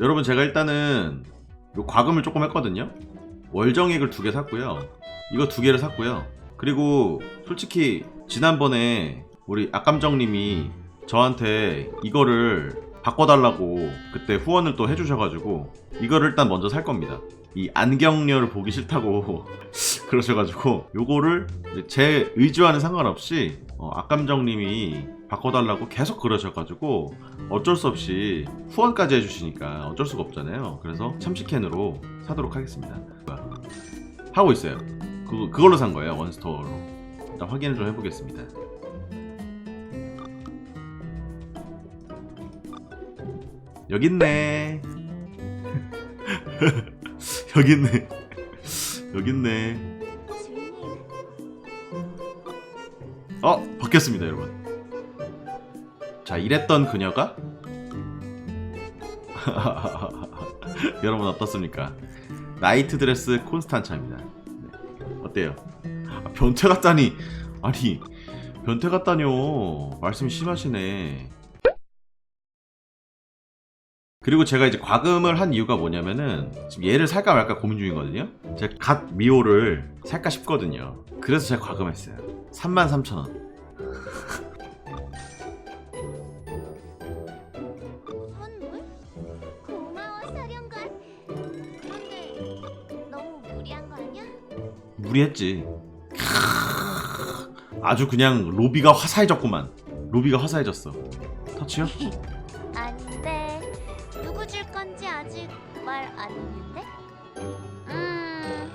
여러분 제가 일단은 요 과금을 조금 했거든요. 월정액을 두 개 샀고요. 이거 두 개를 샀고요. 그리고 솔직히 지난번에 우리 악감정님이 저한테 이거를 바꿔달라고 그때 후원을 또 해주셔가지고 이거를 일단 먼저 살 겁니다. 이 안경료를 보기 싫다고 그러셔가지고 요거를 제 의지와는 상관없이 어, 악감정님이 바꿔달라고 계속 그러셔가지고 어쩔 수 없이 후원까지 해주시니까 어쩔 수가 없잖아요. 그래서 참치캔으로 사도록 하겠습니다. 하고 있어요. 그, 그걸로 산 거예요. 원스토어로. 일단 확인을 좀 해보겠습니다. 여기 있네. 여기 있네. 여기 있네. 어, 바뀌었습니다, 여러분. 자, 이랬던 그녀가 여러분 어떻습니까? 나이트 드레스 콘스탄차입니다. 네. 어때요? 아, 변태 같다니. 아니, 변태 같다뇨. 말씀이 심하시네. 그리고 제가 이제 과금을 한 이유가 뭐냐면은 지금 얘를 살까 말까 고민 중이거든요. 제가 갓 미호를 살까 싶거든요. 그래서 제가 과금했어요. 33,000원. 무리했지. 크으, 아주 그냥 로비가 화사해졌구만. 로비가 화사해졌어. 터치요? 아닌데 누구 줄 건지 아직 말 안 했는데? 음,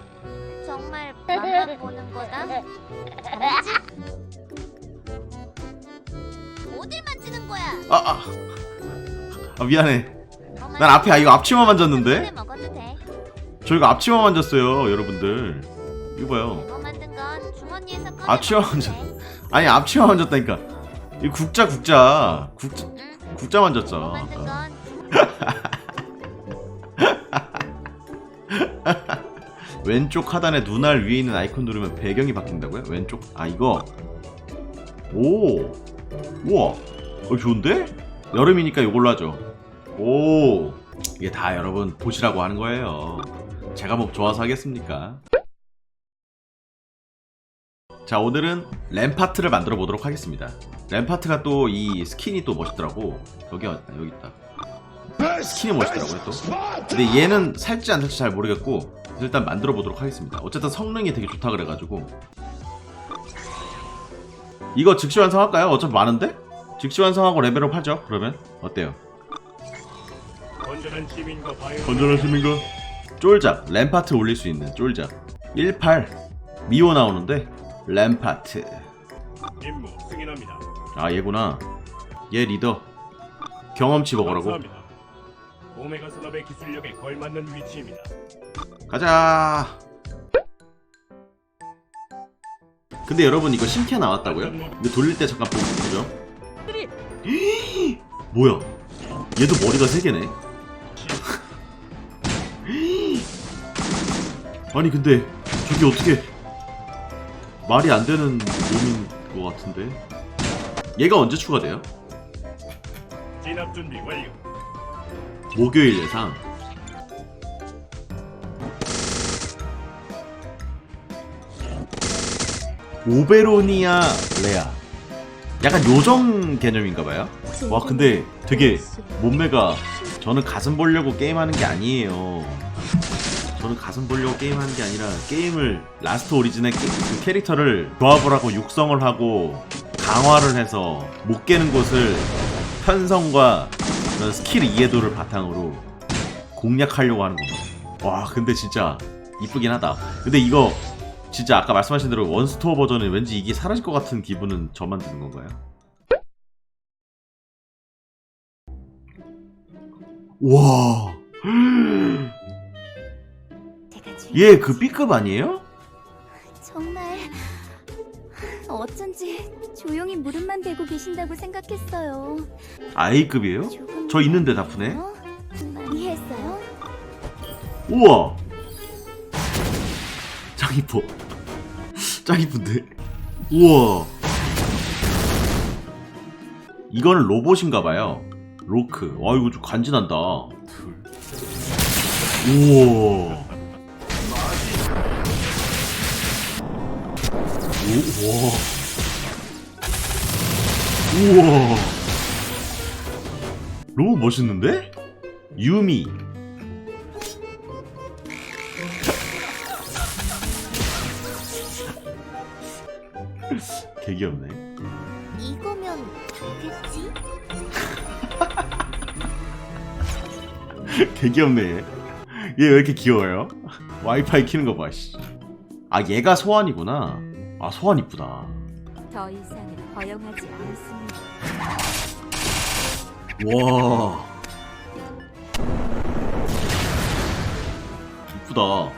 정말 맛만 보는 거다. 아니지? 어딜 만지는 거야? 아, 아. 아 미안해. 더난 앞에 아, 이거 앞치마 만졌는데? 만지면 먹어도 돼. 저 이거 앞치마 만졌어요, 여러분들. 이거 봐요. 이거 만든 건 주머니에서 꺼내 앞치마. 돼. 아니 앞치마 만졌다니까. 이 국자 국자 국자 응, 국자 이거 만졌죠. 만든 어. 건 왼쪽 하단에 눈알 위에 있는 아이콘 누르면 배경이 바뀐다고요? 왼쪽 아 이거 오 우와 어, 좋은데? 여름이니까 이걸로 하죠 오 이게 다 여러분 보시라고 하는 거예요 제가 뭐 좋아서 하겠습니까 자 오늘은 램파트를 만들어 보도록 하겠습니다 램파트가 또 이 스킨이 또 멋있더라고 여기 어- 여기 있다 스킨이 멋있더라고요 또 근데 얘는 살지 안 살지 잘 모르겠고 일단 만들어 보도록 하겠습니다. 어쨌든 성능이 되게 좋다 그래가지고 이거 즉시 완성할까요? 어차피 많은데? 즉시 완성하고 레벨업 하죠. 그러면 어때요? 건전한 시민과 바이오 건전하십니까? 쫄작 램파트 올릴 수 있는 쫄작 18 미호 나오는데 램파트. 임무 승인합니다. 아 얘구나. 얘 리더. 경험치 먹으라고. 감사합니다. 오메가 산업의 기술력에 걸맞는 위치입니다. 가자. 근데 여러분 이거 신캐 나왔다고요? 이거 돌릴 때 잠깐 보죠? 뭐야? 얘도 머리가 세개네. 아니 근데 저게 어떻게 말이 안 되는 놈인 것 같은데. 얘가 언제 추가돼요? 진압 준비 완료. 목요일 예상. 오베로니아 레아. 약간 요정 개념인가봐요? 와 근데 되게 몸매가 저는 가슴 보려고 게임하는 게 아니에요 저는 가슴 보려고 게임하는 게 아니라 게임을 라스트 오리진의 게- 그 캐릭터를 조합을 하고 육성을 하고 강화를 해서 못 깨는 곳을 편성과 스킬 이해도를 바탕으로 공략하려고 하는 겁니다. 와 근데 진짜 이쁘긴 하다. 근데 이거 진짜 아까 말씀하신 대로 원스토어 버전은 왠지 이게 사라질 것 같은 기분은 저만 드는 건가요? 와. 얘 그 B급 아니에요? 정말 어쩐지 조용히 무릎만 대고 계신다고 생각했어요. A급이에요? 조금 저 있는데 다프네. 어? 많이 했어요? 우와. 짱 이뻐. 짱 이쁜데. 우와. 이거는 로봇인가 봐요. 로크. 와 이거 좀 간지난다. 둘. 우와. 오, 와. 우와. 너무 멋있는데? 유미. 개 귀엽네. 이거면 되겠지? 개 귀엽네 얘. 얘 왜 이렇게 귀여워요? 와이파이 키는 거 봐. 씨. 아 얘가 소환이구나. 아 소환 이쁘다. 더 이상은 허용하지 않습니다. 와. 이쁘다.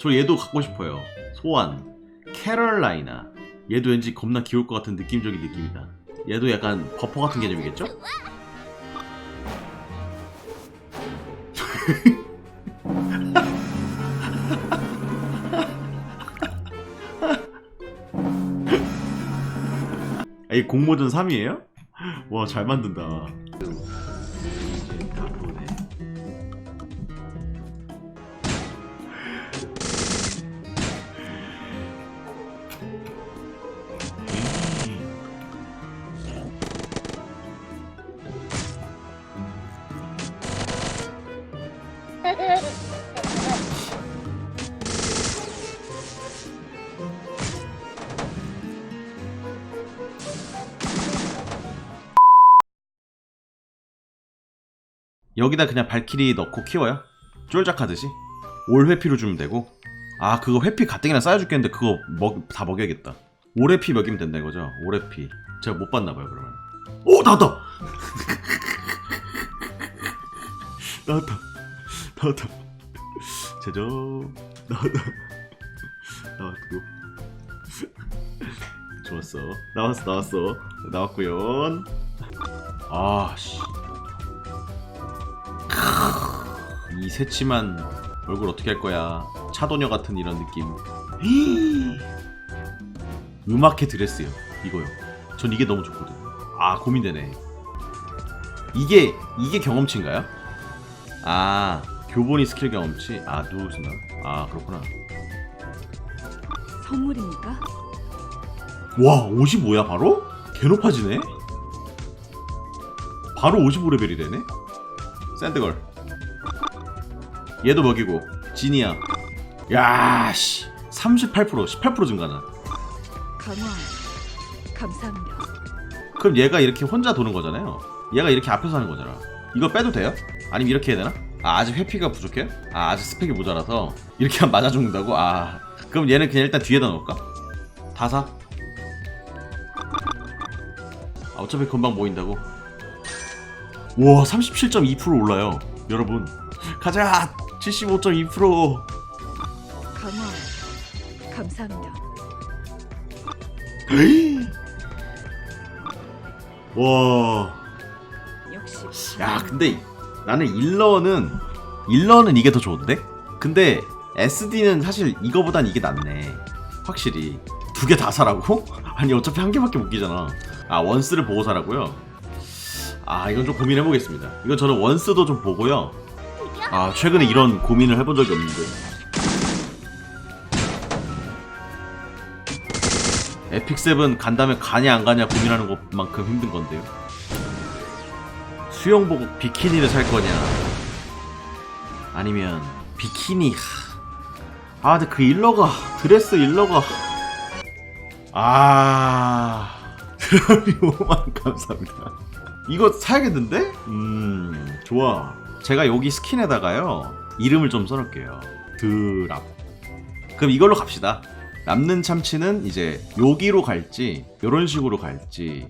저 얘도 갖고 싶어요. 소환. 캐럴라이나. 얘도 왠지 겁나 귀여울 것 같은 느낌적인 느낌이다. 얘도 약간 버퍼 같은 개념이겠죠? 이 공모전 3이에요? 와, 잘 만든다. 여기다 그냥 발키리 넣고 키워요. 쫄작하듯이. 올 회피로 주면 되고. 아, 그거 회피 가뜩이나 쌓여줄겠는데 그거 먹, 다 먹여야겠다. 올 회피 먹이면 된다 이거죠? 올 회피. 제가 못 봤나봐요, 그러면. 오! 나왔다! 나왔다. 나왔다. 제조. 나왔다. 나왔고. 좋았어. 나왔어, 나왔어. 나왔구요. 아, 씨. 이 새침한 얼굴 어떻게 할 거야? 차도녀 같은 이런 느낌. 음악회 드레스요. 이거요. 전 이게 너무 좋거든. 아 고민되네. 이게 이게 경험치인가요? 아 교본이 스킬 경험치. 아 누구신가? 아 그렇구나. 선물입니까? 와 55야 바로? 개 높아지네? 바로 55레벨이 되네? 샌드걸 얘도 먹이고 지니야 야씨 38% 18% 증가나 강화. 감사합니다. 그럼 얘가 이렇게 혼자 도는 거잖아요 얘가 이렇게 앞에서 하는 거잖아 이거 빼도 돼요? 아니면 이렇게 해야 되나? 아 아직 회피가 부족해요? 아 아직 스펙이 모자라서 이렇게 하면 맞아 죽는다고? 아 그럼 얘는 그냥 일단 뒤에다 놓을까? 다 사? 아, 어차피 금방 모인다고 와 37.2% 올라요 여러분 가자 75.2% 강화. 감사합니다. 와 역시. 야 근데 나는 일러는 일러는 이게 더 좋은데? 근데 SD는 사실 이거보단 이게 낫네 확실히 두 개 다 사라고? 아니 어차피 한 개밖에 못 끼잖아 아 원스를 보고 사라고요? 아 이건 좀 고민해 보겠습니다 이건 저는 원스도 좀 보고요 아 최근에 이런 고민을 해본 적이 없는데. 에픽7 간다면 가냐 안 가냐 고민하는 것만큼 힘든 건데요. 수영복 비키니를 살 거냐? 아니면 비키니 하. 아 근데 그 일러가 드레스 일러가. 아 드라미 5만 감사합니다. 이거 사야겠는데? 음 좋아 제가 여기 스킨에다가요 이름을 좀 써놓을게요. 드랍. 그럼 이걸로 갑시다. 남는 참치는 이제 여기로 갈지 이런 식으로 갈지